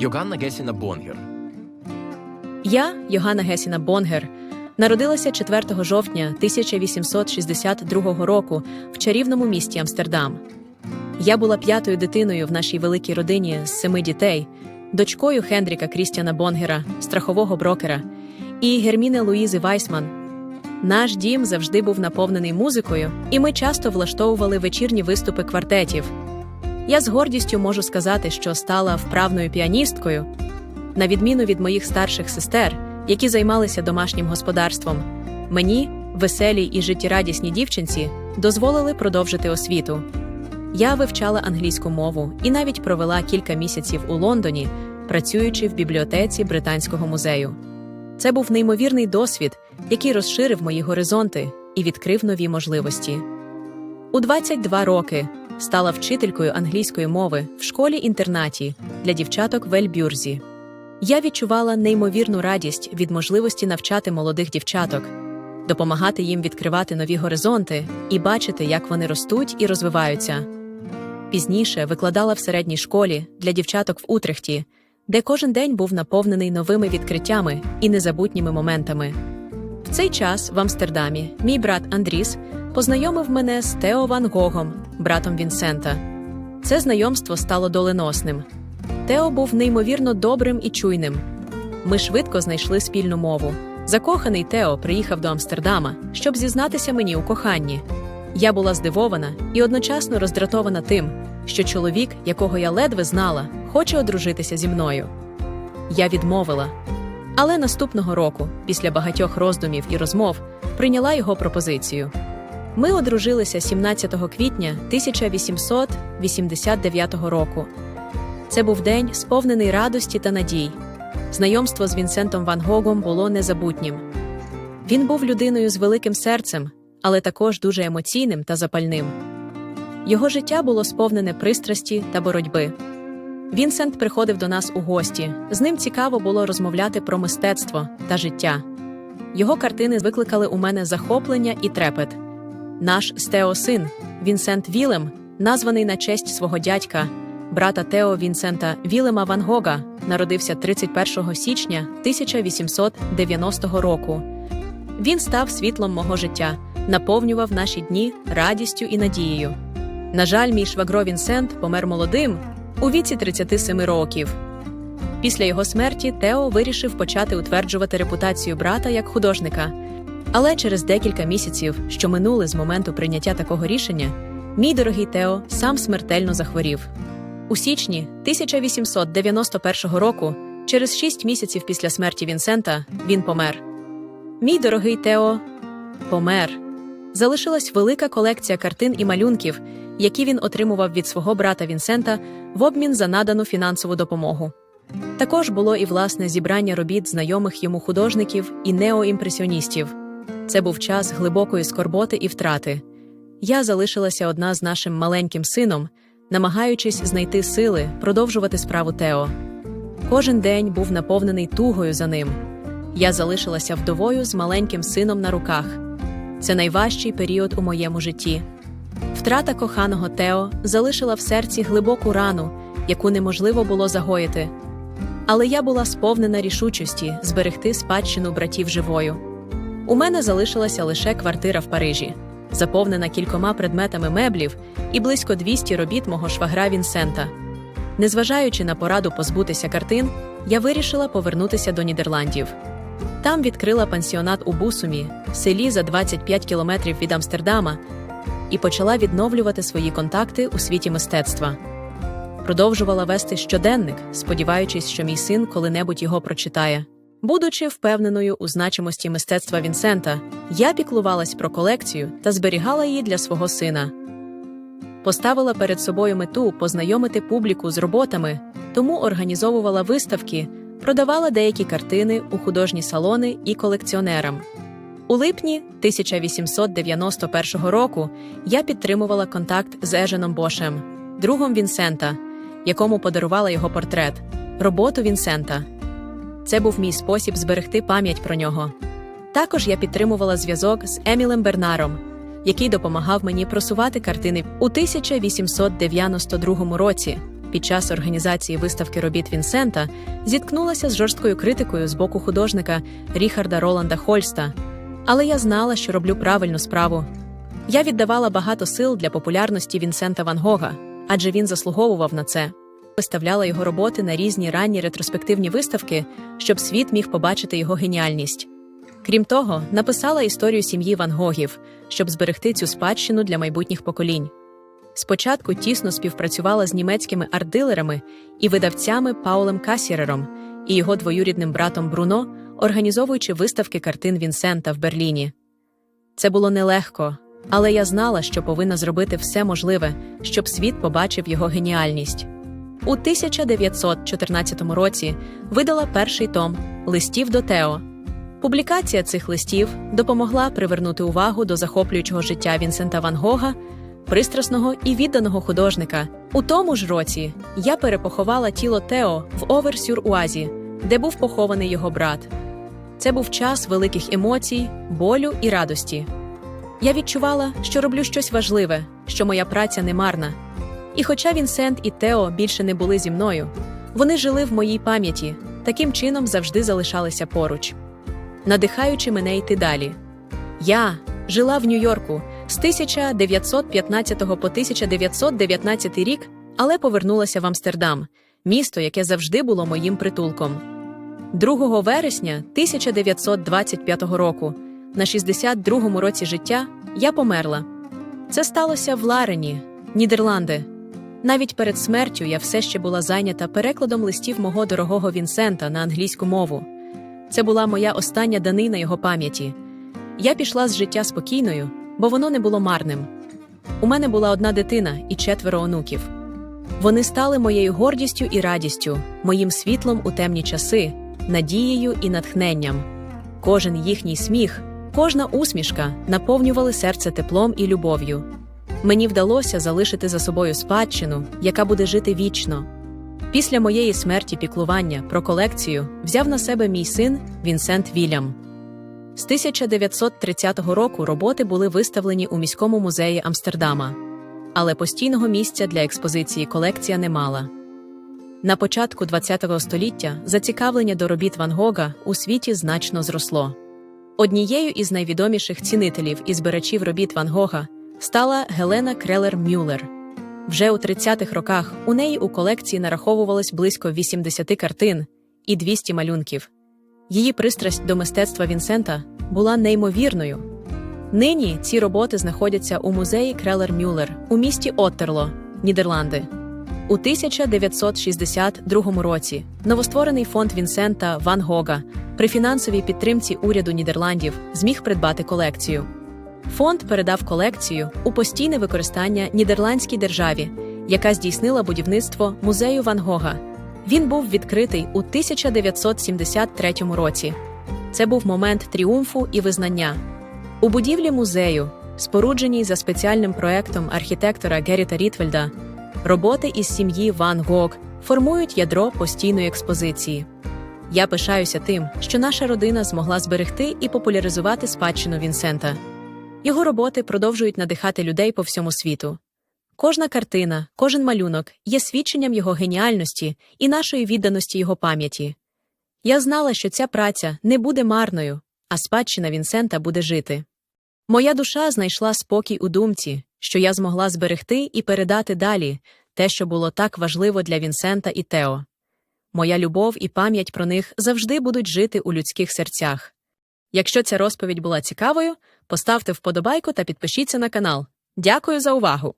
Йоганна Гесіна Бонгер. Я, Йоганна Гесіна Бонгер, народилася 4 жовтня 1862 року в чарівному місті Амстердам. Я була п'ятою дитиною в нашій великій родині з семи дітей, дочкою Хендріка Крістіана Бонгера, страхового брокера, і Герміни Луїзи Вайсман. Наш дім завжди був наповнений музикою, і ми часто влаштовували вечірні виступи квартетів. Я з гордістю можу сказати, що стала вправною піаністкою, на відміну від моїх старших сестер, які займалися домашнім господарством, мені, веселій і життєрадісній дівчинці, дозволили продовжити освіту. Я вивчала англійську мову і навіть провела кілька місяців у Лондоні, працюючи в бібліотеці Британського музею. Це був неймовірний досвід, який розширив мої горизонти і відкрив нові можливості. У 22 роки стала вчителькою англійської мови в школі-інтернаті для дівчаток в Ельбюрзі. Я відчувала неймовірну радість від можливості навчати молодих дівчаток, допомагати їм відкривати нові горизонти і бачити, як вони ростуть і розвиваються. Пізніше викладала в середній школі для дівчаток в Утрехті, де кожен день був наповнений новими відкриттями і незабутніми моментами. В цей час в Амстердамі мій брат Андріс познайомив мене з Тео Ван Гогом, братом Вінсента. Це знайомство стало доленосним. Тео був неймовірно добрим і чуйним. Ми швидко знайшли спільну мову. Закоханий Тео приїхав до Амстердама, щоб зізнатися мені у коханні. Я була здивована і одночасно роздратована тим, що чоловік, якого я ледве знала, хоче одружитися зі мною. Я відмовила. Але наступного року, після багатьох роздумів і розмов, прийняла його пропозицію. Ми одружилися 17 квітня 1889 року. Це був день, сповнений радості та надій. Знайомство з Вінсентом Ван Гогом було незабутнім. Він був людиною з великим серцем, але також дуже емоційним та запальним. Його життя було сповнене пристрасті та боротьби. Вінсент приходив до нас у гості. З ним цікаво було розмовляти про мистецтво та життя. Його картини викликали у мене захоплення і трепет. Наш Стео син Вінсент Вілем, названий на честь свого дядька, брата Тео Вінсента Вілема Ван Гога, народився 31 січня 1890 року. Він став світлом мого життя, наповнював наші дні радістю і надією. На жаль, мій швагро Вінсент помер молодим у віці 37 років. Після його смерті Тео вирішив почати утверджувати репутацію брата як художника. Але через декілька місяців, що минули з моменту прийняття такого рішення, мій дорогий Тео сам смертельно захворів. У січні 1891 року, через шість місяців після смерті Вінсента, він помер. Мій дорогий Тео помер. Залишилась велика колекція картин і малюнків, які він отримував від свого брата Вінсента в обмін за надану фінансову допомогу. Також було і власне зібрання робіт знайомих йому художників і неоімпресіоністів. Це був час глибокої скорботи і втрати. Я залишилася одна з нашим маленьким сином, намагаючись знайти сили продовжувати справу Тео. Кожен день був наповнений тугою за ним. Я залишилася вдовою з маленьким сином на руках. Це найважчий період у моєму житті. Втрата коханого Тео залишила в серці глибоку рану, яку неможливо було загоїти. Але я була сповнена рішучості зберегти спадщину братів живою. У мене залишилася лише квартира в Парижі, заповнена кількома предметами меблів і близько 200 робіт мого швагра Вінсента. Незважаючи на пораду позбутися картин, я вирішила повернутися до Нідерландів. Там відкрила пансіонат у Бусумі, селі за 25 кілометрів від Амстердама, і почала відновлювати свої контакти у світі мистецтва. Продовжувала вести щоденник, сподіваючись, що мій син коли-небудь його прочитає. Будучи впевненою у значимості мистецтва Вінсента, я піклувалась про колекцію та зберігала її для свого сина. Поставила перед собою мету познайомити публіку з роботами, тому організовувала виставки, продавала деякі картини у художні салони і колекціонерам. У липні 1891 року я підтримувала контакт з Еженом Бошем, другом Вінсента, якому подарувала його портрет, роботу Вінсента. Це був мій спосіб зберегти пам'ять про нього. Також я підтримувала зв'язок з Емілем Бернаром, який допомагав мені просувати картини у 1892 році. під час організації виставки робіт Вінсента зіткнулася з жорсткою критикою з боку художника Ріхарда Роланда Хольста. Але я знала, що роблю правильну справу. Я віддавала багато сил для популярності Вінсента Ван Гога, адже він заслуговував на це. Виставляла його роботи на різні ранні ретроспективні виставки, щоб світ міг побачити його геніальність. Крім того, написала історію сім'ї Ван Гогів, щоб зберегти цю спадщину для майбутніх поколінь. Спочатку тісно співпрацювала з німецькими арт-дилерами і видавцями Паулем Касірером і його двоюрідним братом Бруно, організовуючи виставки картин Вінсента в Берліні. Це було нелегко, але я знала, що повинна зробити все можливе, щоб світ побачив його геніальність. У 1914 році видала перший том листів до Тео. Публікація цих листів допомогла привернути увагу до захоплюючого життя Вінсента Ван Гога, пристрасного і відданого художника. У тому ж році я перепоховала тіло Тео в Оверсюр-Уазі, де був похований його брат. Це був час великих емоцій, болю і радості. Я відчувала, що роблю щось важливе, що моя праця не марна. І хоча Вінсент і Тео більше не були зі мною, вони жили в моїй пам'яті, таким чином завжди залишалися поруч, надихаючи мене йти далі. Я жила в Нью-Йорку з 1915 по 1919 рік, але повернулася в Амстердам, місто, яке завжди було моїм притулком. 2 вересня 1925 року, на 62-му році життя, я померла. Це сталося в Ларені, Нідерланди. Навіть перед смертю я все ще була зайнята перекладом листів мого дорогого Вінсента на англійську мову. Це була моя остання данина його пам'яті. Я пішла з життя спокійною, бо воно не було марним. У мене була одна дитина і четверо онуків. Вони стали моєю гордістю і радістю, моїм світлом у темні часи, надією і натхненням. Кожен їхній сміх, кожна усмішка наповнювали серце теплом і любов'ю. Мені вдалося залишити за собою спадщину, яка буде жити вічно. Після моєї смерті піклування про колекцію взяв на себе мій син Вінсент Вільям. З 1930 року роботи були виставлені у міському музеї Амстердама, але постійного місця для експозиції колекція не мала. На початку ХХ століття зацікавлення до робіт Ван Гога у світі значно зросло. Однією із найвідоміших цінителів і збирачів робіт Ван Гога стала Гелена Крелер Мюллер. Вже у 30-х роках у неї у колекції нараховувалось близько 80 картин і 200 малюнків. Її пристрасть до мистецтва Вінсента була неймовірною. Нині ці роботи знаходяться у музеї Крелер Мюллер у місті Оттерло, Нідерланди. У 1962 році новостворений фонд Вінсента Ван Гога при фінансовій підтримці уряду Нідерландів зміг придбати колекцію. Фонд передав колекцію у постійне використання нідерландській державі, яка здійснила будівництво музею Ван Гога. Він був відкритий у 1973 році. Це був момент тріумфу і визнання. У будівлі музею, спорудженій за спеціальним проектом архітектора Геріта Рітвельда, роботи із сім'ї Ван Гог формують ядро постійної експозиції. Я пишаюся тим, що наша родина змогла зберегти і популяризувати спадщину Вінсента. Його роботи продовжують надихати людей по всьому світу. Кожна картина, кожен малюнок є свідченням його геніальності і нашої відданості його пам'яті. Я знала, що ця праця не буде марною, а спадщина Вінсента буде жити. Моя душа знайшла спокій у думці, що я змогла зберегти і передати далі те, що було так важливо для Вінсента і Тео. Моя любов і пам'ять про них завжди будуть жити у людських серцях. Якщо ця розповідь була цікавою, поставте вподобайку та підпишіться на канал. Дякую за увагу!